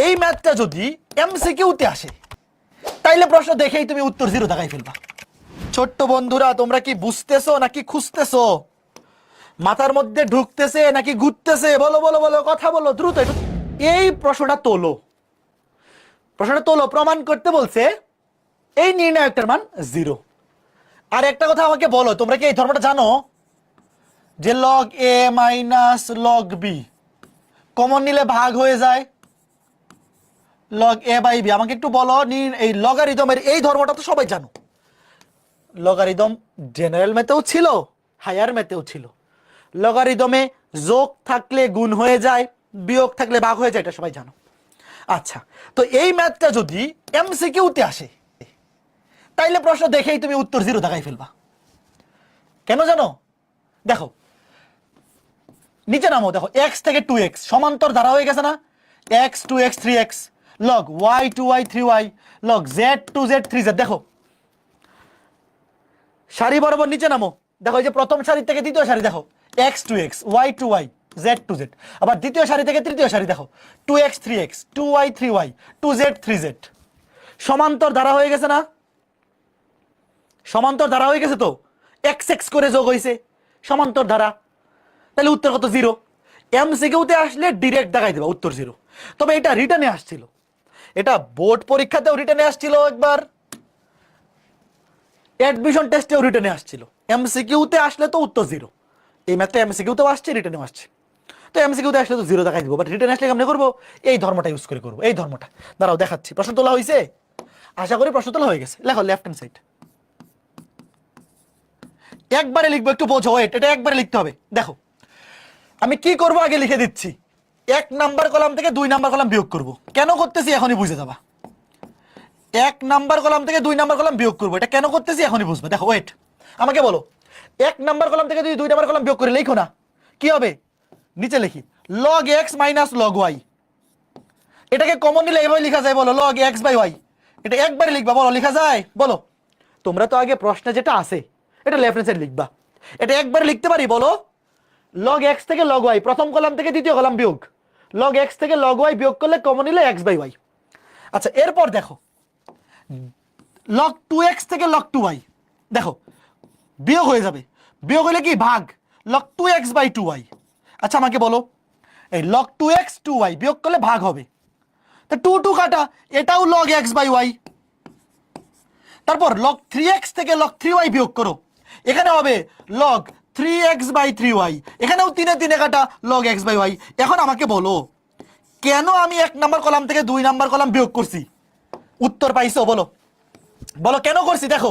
এই ম্যাথটা যদি এমসিকিউতে আসে, তাইলে প্রশ্ন দেখেই তুমি উত্তর জিরো দেখাই ফেলবা। ছোট্ট বন্ধুরা, তোমরা কি বুঝতেছো নাকি খুঁজতেছো? মাথার মধ্যে ঢুকতেছে নাকি ঘুরতেছে? বলো বলো বলো, কথা বলো, দ্রুত এই প্রশ্নটা তোলো। প্রশ্নটা তোলো, প্রমাণ করতে বলছে, এই নির্ণায়কটার মান জিরো আর একটা কথা আমাকে বলো, তোমরা কি এই ধর্মটা জানো? যে log a minus log b common নিলে ভাগ হয়ে যায়। Log a by b. আমাকে একটু বলো এই লগারিদমের এই ধর্মটা তো সবাই জানো। লগারিদম জেনারেল মেতেও ছিল হায়ার মেতেও ছিল। লগারিদমে যোগ থাকলে গুণ হয়ে যায়, বিয়োগ থাকলে ভাগ হয়ে যায়, এটা সবাই জানো। আচ্ছা তো এই ম্যাথটা যদি এমসি এমসিকিউতে আসে, তাইলে প্রশ্ন দেখেই তুমি উত্তর জিরো দেখাই ফেলবা। কেন জানো? দেখো, নিচে নামো, দেখো এক্স থেকে টু এক্স সমান্তর ধারা হয়ে গেছে না? X two x three x two y three y log z two z three z দেখো। সারি বরাবর নিচে নামো। দেখো, এই যে প্রথম সারি থেকে দ্বিতীয় সারি দেখো। X two x y two y z two z আবার দ্বিতীয় সারি থেকে তৃতীয় সারি দেখো। Two x three x two y three y two z three z সমান্তর ধারা হয়ে গেছে না? সমান্তর ধারা হয়ে গেছে তো? এক্স এক্স করে যোগ হয়েছে সমান্তর ধারা তাহলে উত্তর কত? জিরো এমসিকিউতে আসলে ডিরেক্ট দেখাই দেবা, উত্তর জিরো তবে এটা রিটার্নে আসছিল। এটা বোর্ড পরীক্ষাতেও রিটার্নে আসছিল একবার। অ্যাডমিশন টেস্টেও রিটার্নে আসছিল। এমসিকিউতে আসলে তো উত্তর জিরো এই ম্যাথটা এমসিকিউতেও আসছে রিটার্নেও আসছে। তো এমসিকিউতে আসলে তো জিরো দেখাই দিব বাট রিটার্ন আসলে কেমন করব? এই ধর্মটা ইউজ করে করব, এই ধর্মটা। দাঁড়াও, দেখাচ্ছি। প্রশ্ন তোলা হয়েছে আশা করি প্রশ্ন তোলা হয়ে গেছে। লেখো লেফট হ্যান্ড সাইড একবারে লিখব, একটু বোঝো ওয়েট এটা একবারে লিখতে হবে। দেখো, আমি কি করব আগে লিখে দিচ্ছি। এক নাম্বার কলাম থেকে দুই নাম্বার কলাম বিয়োগ করব। কেন করতেছি? এখনই বুঝে যাবা। এক নাম্বার কলাম থেকে দুই নাম্বার কলাম বিয়োগ করব। এটা কেন করতেছি? এখনই বুঝবে। দেখো ওয়েট আমাকে বলো। এক নাম্বার কলাম থেকে যদি দুই নাম্বার কলাম বিয়োগ করে লিখো না, কি হবে? নিচে লিখি। Log x minus log y এটাকে কমন নিলে এভাবে লেখা যায়, বলো। লগ এক্স বাই ওয়াই এটা একবারে লিখবা, বলো। লেখা যায়? বলো। তোমরা তো আগে প্রশ্নে যেটা আছে, এটা লেফট হ্যান্ড সাইড লিখবা। এটা একবারে লিখতে পারি, বলো। লগ এক্স থেকে লগ ওয়াই প্রথম কলাম থেকে দ্বিতীয় কলাম বিয়োগ। লগ এক্স থেকে লগ ওয়াই বিয়োগ করলে কমন নিলে এক্স বাই ওয়াই আচ্ছা এরপর দেখো। লগ টু এক্স থেকে লগ টু ওয়াই দেখো, বিয়োগ হয়ে যাবে। বিয়োগ হলে কি? ভাগ। Log two x by two y আচ্ছা আমাকে বলো, এই log two x two y বিয়োগ করলে ভাগ হবে। তা টু টু কাটা, এটাও লগ এক্স বাই ওয়াই তারপর লগ থ্রি এক্স থেকে লগ থ্রি ওয়াই বিয়োগ করো। এখানে হবে log three x by three y এখানেও তিনে তিনে কাটা লগ এক্স বাই ওয়াই এখন আমাকে বলো, কেন আমি এক নাম্বার কলাম থেকে দুই নাম্বার কলাম বিয়োগ করছি? উত্তর পাইছো, বলো। বলো, কেন করছি, দেখো।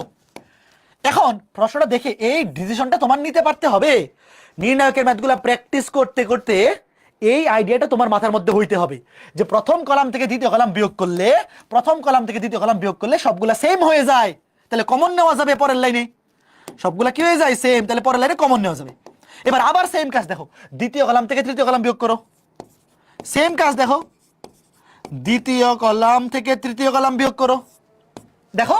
এখন প্রশ্নটা দেখে এই ডিসিশনটা তোমার নিতে পারতে হবে। নির্ণায়কের ম্যাথগুলো প্র্যাকটিস করতে করতে এই আইডিয়াটা তোমার মাথার মধ্যে হইতে হবে। যে প্রথম কলাম থেকে দ্বিতীয় কলাম বিয়োগ করলে, প্রথম কলাম থেকে দ্বিতীয় কলাম বিয়োগ করলে সবগুলা সেম হয়ে যায়। তাহলে কমন নেওয়া যাবে পরের লাইনে সবগুলা কি হয়ে যায়? সেম তাহলে পরের লাইনে কমন নেওয়া যাবে। এবার আবার সেম কাজ দেখো। দ্বিতীয় কলাম থেকে তৃতীয় কলাম বিয়োগ করো। সেম কাজ দেখো। দ্বিতীয় কলাম থেকে তৃতীয় কলাম বিয়োগ করো। দেখো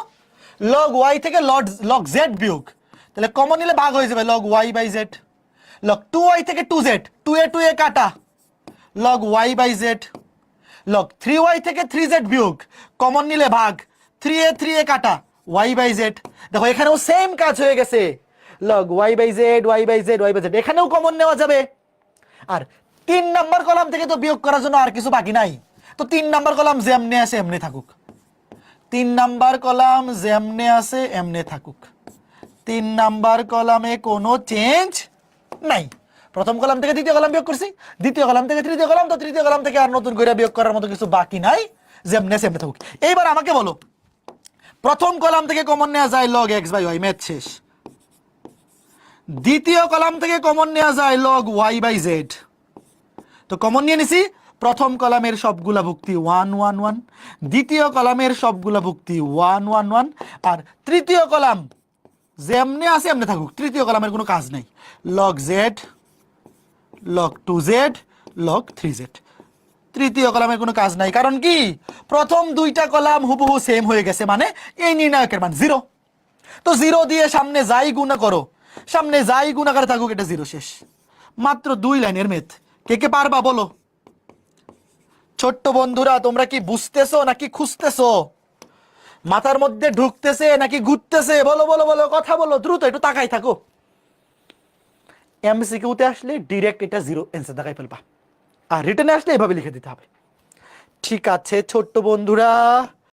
লগ ওয়াই থেকে লগ লগ জেড বিয়োগ। তাহলে কমন নিলে ভাগ হয়ে যাবে log y by z log two y থেকে two z two a two a কাটা। Log y by z log three y থেকে থ্রি জেড বিয়োগ। কমন নিলে ভাগ। থ্রি এ থ্রি এ কাটা। ওয়াই বাই জেড দেখো, এখানেও সেম কাজ হয়ে গেছে। Log y by z y by z y by z এখানেও কমন নেওয়া যাবে। আর তিন নাম্বার কলাম থেকে তো বিয়োগ করার জন্য আর কিছু বাকি নাই। তো তিন নাম্বার কলাম যেমনে আছে, এমনি থাকুক। তিন নাম্বার কলাম যেমনে আছে, এমনে থাকুক। তিন নাম্বার কলামে কোনো চেঞ্জ নাই। প্রথম কলাম থেকে দ্বিতীয় কলাম বিয়োগ করছি। দ্বিতীয় কলাম থেকে তৃতীয় কলাম তো তৃতীয় কলাম থেকে আর নতুন করে বিয়োগ করার মতো কিছু বাকি নাই। যেমনে সেমনে থাকুক। এইবার আমাকে বলো প্রথম কলাম থেকে কমন নেওয়া যায় log x by y math শেষ। দ্বিতীয় কলাম থেকে কমন নেওয়া যায় লগ ওয়াই বাই জেড তো কমন নিয়ে নিছি, প্রথম কলামের সবগুলা ভুক্তি ওয়ান ওয়ান ওয়ান দ্বিতীয় কলামের সবগুলা ভুক্তি ওয়ান ওয়ান ওয়ান আর তৃতীয় কলাম যেমনে আছে এমনি থাকুক, তৃতীয় কলামের কোনো কাজ নাই। Log z log two z log three z তৃতীয় কলামের কোনো কাজ নাই। কারণ কি? প্রথম দুইটা কলাম হুবহু সেম হয়ে গেছে মানে এই নির্ণায়কের মান জিরো তো জিরো দিয়ে সামনে যাই গুণা করো। সামনে যাই গুণাকারে থাকুক, এটা জিরো শেষ। মাত্র দুই লাইনের মেথ কে কে পারবা বলো? ছোট্ট বন্ধুরা, তোমরা কি বুঝতেছো নাকি খুঁজতেছো? মাথার মধ্যে ঢুকতেছে নাকি ঘুরতেছে? বলো বলো বলো, কথা বলো, দ্রুত একটু তাকাই থাকো। কেউ আসলে ডিরেক্ট এটা জিরো অ্যান্সার দেখাই ফেলবা। আর রিটার্নে আসলে এভাবে লিখে দিতে হবে। ঠিক আছে ছোট্ট বন্ধুরা।